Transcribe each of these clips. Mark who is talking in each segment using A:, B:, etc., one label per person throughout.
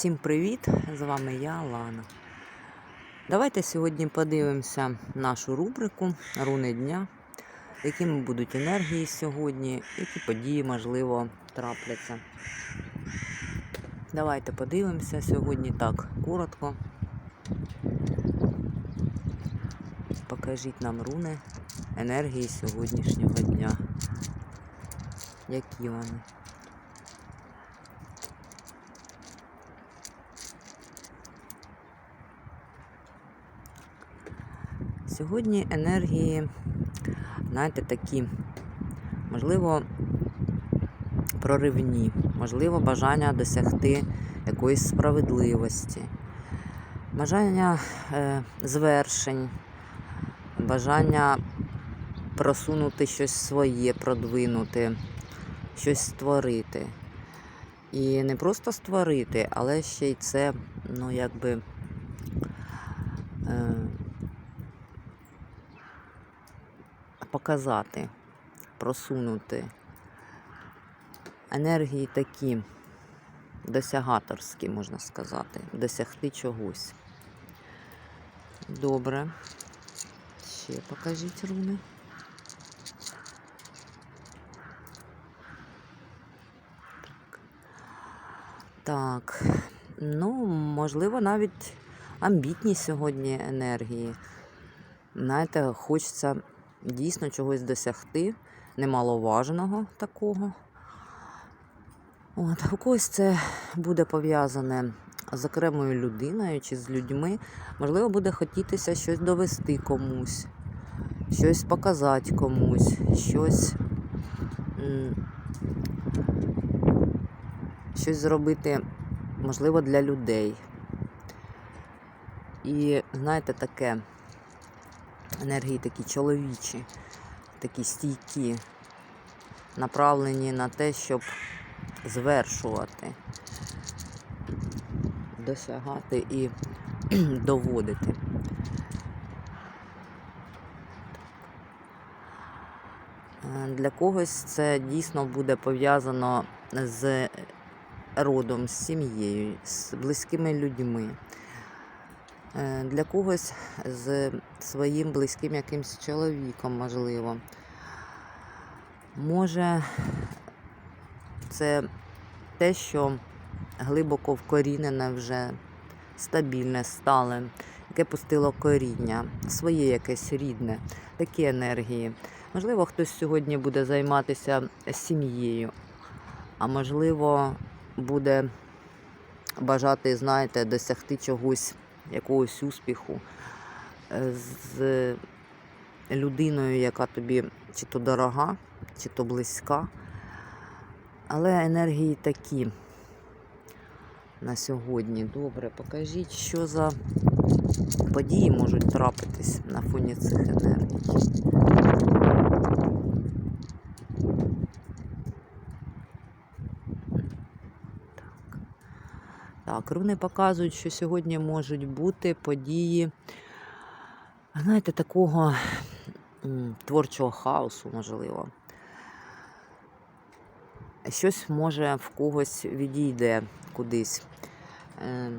A: Всім привіт! З вами я, Лана. Давайте сьогодні подивимося нашу рубрику Руни дня, якими будуть енергії сьогодні, які події, можливо, трапляться. Давайте подивимося сьогодні так коротко. Покажіть нам руни енергії сьогоднішнього дня. Які вони? Сьогодні енергії, знаєте, такі, можливо, проривні, можливо, бажання досягти якоїсь справедливості, бажання е, звершень, бажання просунути щось своє, продвинути, щось створити. І не просто створити, але ще й це, ну, якби. Е, показати, просунути. Енергії такі досягаторські, можна сказати, досягти чогось. Добре. Ще покажіть руни. Так, ну, можливо, навіть амбітні сьогодні енергії. Знаєте, хочеться дійсно чогось досягти, немаловажного такого. От, У когось це буде пов'язане з окремою людиною чи з людьми. Можливо, буде хотітися щось довести комусь, щось показати комусь, щось, щось зробити, можливо, для людей. І знаєте, таке енергії такі чоловічі, такі стійкі, направлені на те, щоб звершувати, досягати і доводити. Для когось це дійсно буде пов'язано з родом, з сім'єю, з близькими людьми. Е, Для когось з своїм близьким якимсь чоловіком, можливо. Може, це те, що глибоко вкорінене вже стабільне, стале, яке пустило коріння, своє якесь рідне, такі енергії. Можливо, хтось сьогодні буде займатися сім'єю, а можливо, буде бажати, знаєте, досягти чогось якогось успіху з людиною, яка тобі чи то дорога, чи то близька. Але енергії такі на сьогодні. Добре, покажіть, що за події можуть трапитись на фоні цих енергій. Так, руни показують, що сьогодні можуть бути події, знаєте, такого творчого хаосу, можливо. Щось може в когось відійде кудись, е,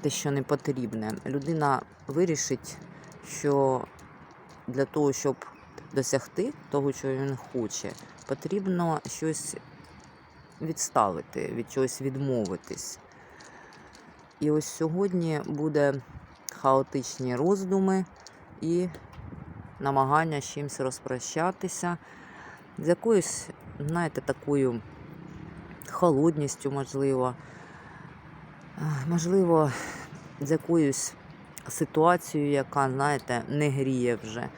A: те, що не потрібне. Людина вирішить, що для того, щоб досягти того, що він хоче, потрібно щось відставити, від чогось відмовитись. І ось сьогодні буде хаотичні роздуми і намагання з чимось розпрощатися, з якоюсь, знаєте, такою холодністю, можливо, можливо, з якоюсь ситуацією, яка, знаєте, не гріє вже.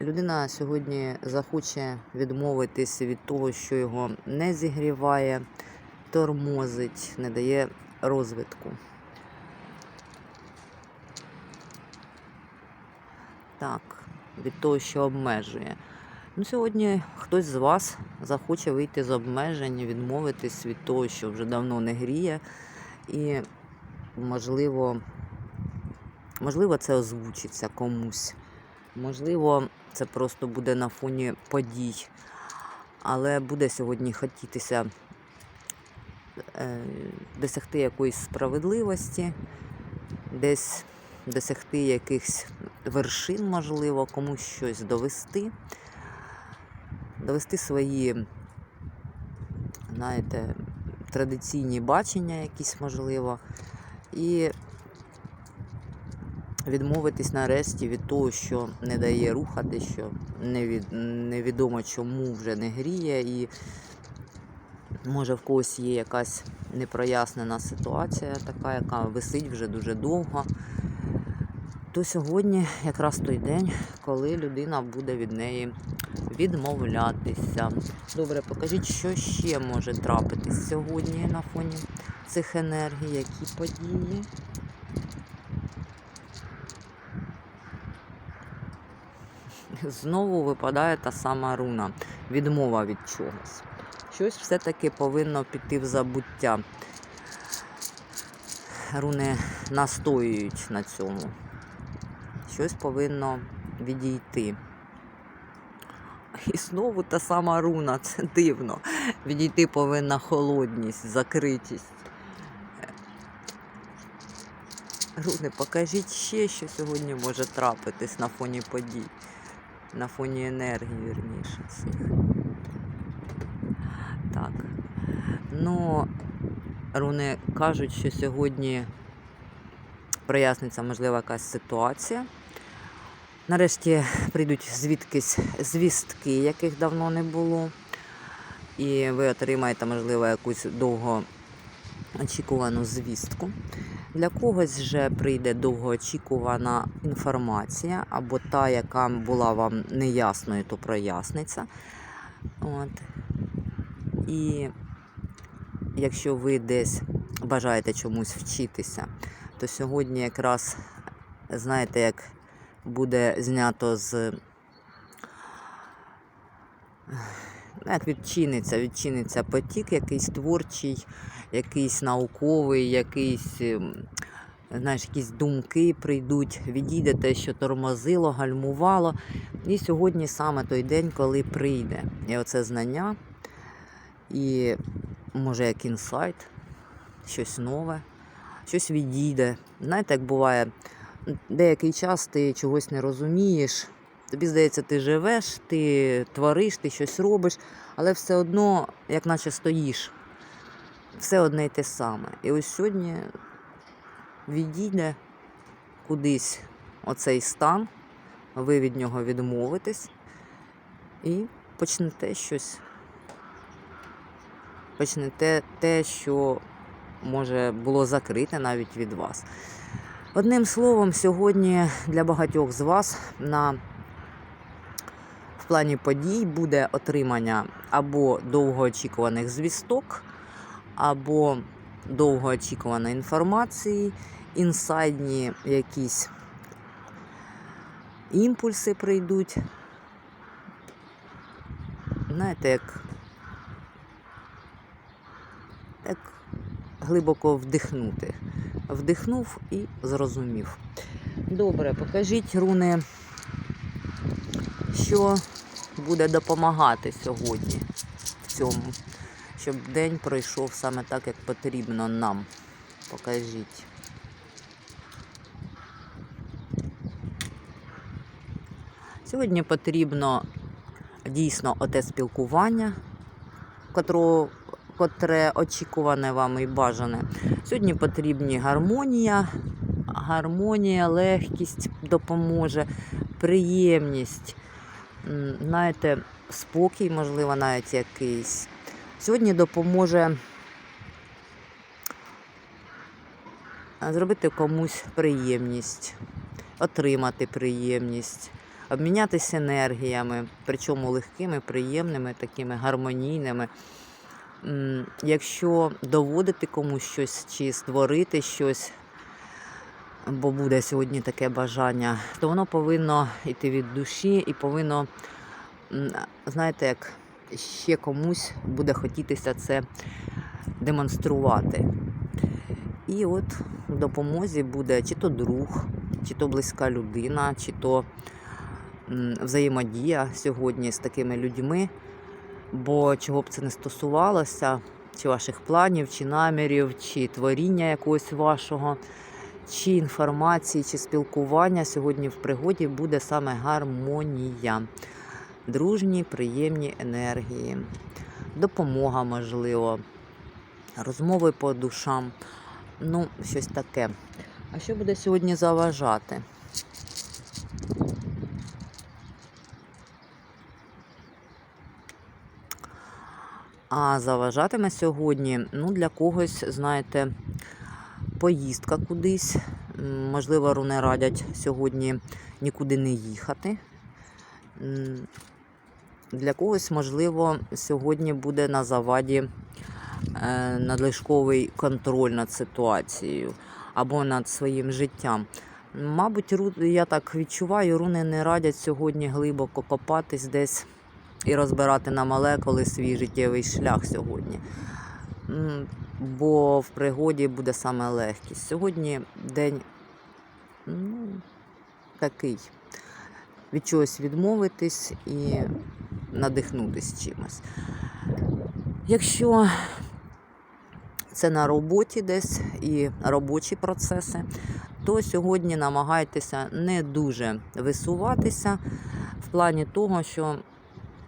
A: Людина сьогодні захоче відмовитись від того, що його не зігріває, тормозить, не дає розвитку. Так, від того, що обмежує. Ну, Сьогодні хтось з вас захоче вийти з обмежень, відмовитись від того, що вже давно не гріє. І, можливо, можливо, це озвучиться комусь. Можливо, це просто буде на фоні подій. Але буде сьогодні хотітися е, досягти якоїсь справедливості, десь досягти якихось вершин, можливо, комусь щось довести, довести свої, знаєте, традиційні бачення, якісь можливо, і відмовитись нарешті від того, що не дає рухати, що невідомо чому вже не гріє, і може в когось є якась непрояснена ситуація, така, яка висить вже дуже довго. То сьогодні якраз той день, коли людина буде від неї відмовлятися. Добре, покажіть, що ще може трапитись сьогодні на фоні цих енергій, які події. Знову випадає та сама руна. Відмова від чогось. Щось все-таки повинно піти в забуття. Руни настоюють на цьому. Щось повинно відійти. І знову та сама руна, це дивно. Відійти повинна холодність, закритість. Руни, покажіть ще, що сьогодні може трапитись на фоні подій, на фоні енергії, вірніше цих. Так. Ну, руни кажуть, що сьогодні проясниться, можливо, якась ситуація. Нарешті прийдуть звідкись звістки, яких давно не було. І ви отримаєте, можливо, якусь довго очікувану звістку. Для когось вже прийде довгоочікувана інформація, або та, яка була вам неясною, то проясниться. От. І якщо ви десь бажаєте чомусь вчитися, то сьогодні якраз, знаєте, як буде знято з. Як відчиниться, відчиниться потік, якийсь творчий, якийсь науковий, якийсь, ем, знаєш, якісь думки прийдуть, відійде те, що тормозило, гальмувало. І сьогодні саме той день, коли прийде. І оце знання, і може як інсайт, щось нове, щось відійде. Знаєте, як буває, деякий час ти чогось не розумієш. Тобі здається, ти живеш, ти твориш, ти щось робиш, але все одно, як наче стоїш, все одне й те саме. І ось сьогодні відійде кудись оцей стан, ви від нього відмовитесь і почнете щось. Почнете те, що може було закрите навіть від вас. Одним словом, сьогодні для багатьох з вас на в плані подій буде отримання або довгоочікуваних звісток, або довгоочікуваної інформації, інсайдні якісь імпульси прийдуть. Знаєте, як, як глибоко вдихнути. Вдихнув і зрозумів. Добре, покажіть руни, що буде допомагати сьогодні в цьому, щоб день пройшов саме так, як потрібно нам. Покажіть. Сьогодні потрібно дійсно оте спілкування, котрого, котре очікуване вам і бажане. Сьогодні потрібні гармонія, гармонія, легкість допоможе, приємність, знаєте, спокій, можливо, навіть якийсь. Сьогодні допоможе зробити комусь приємність, отримати приємність, обмінятися енергіями, причому легкими, приємними, такими гармонійними. Якщо доводити комусь щось чи створити щось, бо буде сьогодні таке бажання, то воно повинно йти від душі і повинно, знаєте, як ще комусь буде хотітися це демонструвати. І от в допомозі буде чи то друг, чи то близька людина, чи то взаємодія сьогодні з такими людьми. Бо чого б це не стосувалося, чи ваших планів, чи намірів, чи творіння якогось вашого, чи інформації, чи спілкування сьогодні в пригоді буде саме гармонія, дружні, приємні енергії, допомога, можливо, розмови по душам. Ну, щось таке. А що буде сьогодні заважати? А заважатиме сьогодні, ну, для когось, знаєте, поїздка кудись. Можливо, руни радять сьогодні нікуди не їхати. Для когось, можливо, сьогодні буде на заваді е, надлишковий контроль над ситуацією або над своїм життям. Мабуть, я так відчуваю, руни не радять сьогодні глибоко копатись десь і розбирати на молекули свій життєвий шлях сьогодні. Бо в пригоді буде саме легкість. Сьогодні день ну, такий. Від чогось відмовитись і надихнутись чимось. Якщо це на роботі десь і робочі процеси, то сьогодні намагайтеся не дуже висуватися в плані того, що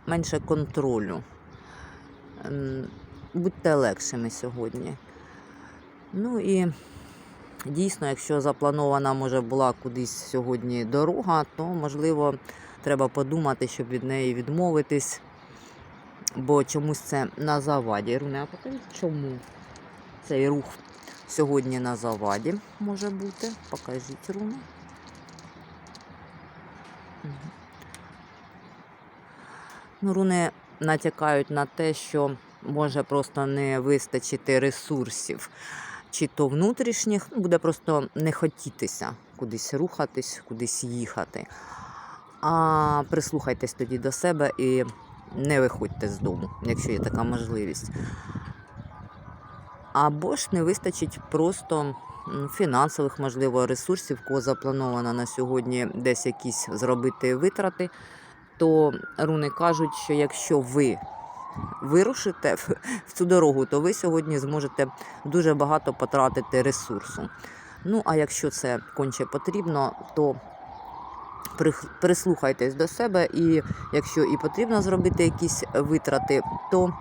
A: менше контролю. Ем, Будьте легшими сьогодні. Ну і дійсно, якщо запланована може була кудись сьогодні дорога, то можливо треба подумати, щоб від неї відмовитись, бо чомусь це на заваді. Руне, а покажіть, чому цей рух сьогодні на заваді може бути? Покажіть руни. Руни натякають на те, що може просто не вистачити ресурсів, чи то внутрішніх, ну, буде просто не хотітися кудись рухатись, кудись їхати. А прислухайтесь тоді до себе і не виходьте з дому, якщо є така можливість. Або ж не вистачить просто фінансових, можливо, ресурсів, кого заплановано на сьогодні десь якісь зробити витрати, то руни кажуть, що якщо ви вирушите в цю дорогу, то ви сьогодні зможете дуже багато потратити ресурсу. Ну, а якщо це конче потрібно, то прислухайтесь до себе, і якщо і потрібно зробити якісь витрати, то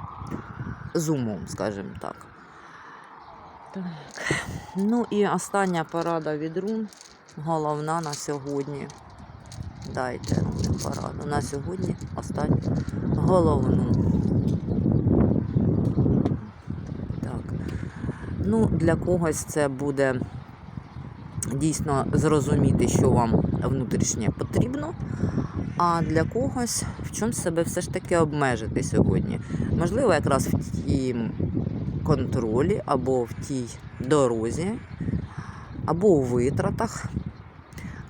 A: з умом, скажімо так. Так. Ну і остання порада від рун, головна на сьогодні. Дайте руни пораду. На сьогодні останню головну. Так. Ну, для когось це буде дійсно зрозуміти, що вам внутрішнє потрібно, а для когось в чомусь себе все ж таки обмежити сьогодні. Можливо, якраз в тім контролі або в тій дорозі, або у витратах.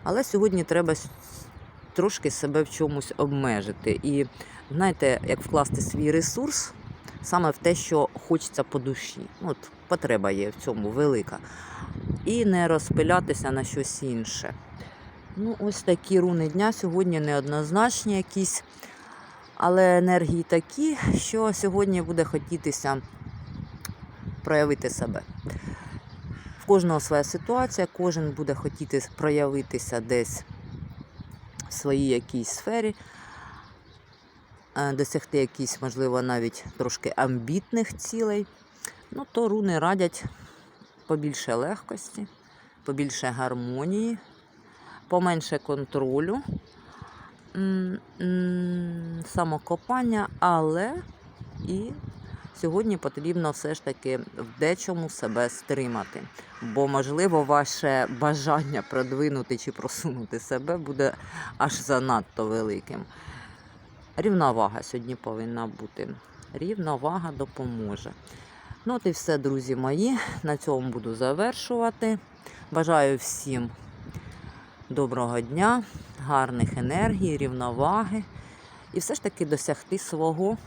A: Але сьогодні треба трошки себе в чомусь обмежити. І знаєте, як вкласти свій ресурс саме в те, що хочеться по душі. Ну, От потреба є в цьому велика. І не розпилятися на щось інше. Ну, ось такі руни дня сьогодні неоднозначні якісь, але енергії такі, що сьогодні буде хотітися проявити себе. В кожного своя ситуація, кожен буде хотіти проявитися десь в своїй якійсь сфері, е, досягти якісь, можливо, навіть трошки амбітних цілей. Ну, то руни радять побільше легкості, побільше гармонії, поменше контролю, самокопання, але і сьогодні потрібно все ж таки в дечому себе стримати. Бо, можливо, ваше бажання продвинути чи просунути себе буде аж занадто великим. Рівновага сьогодні повинна бути. Рівновага допоможе. Ну, от і все, друзі мої. На цьому буду завершувати. Бажаю всім доброго дня, гарних енергій, рівноваги і все ж таки досягти свого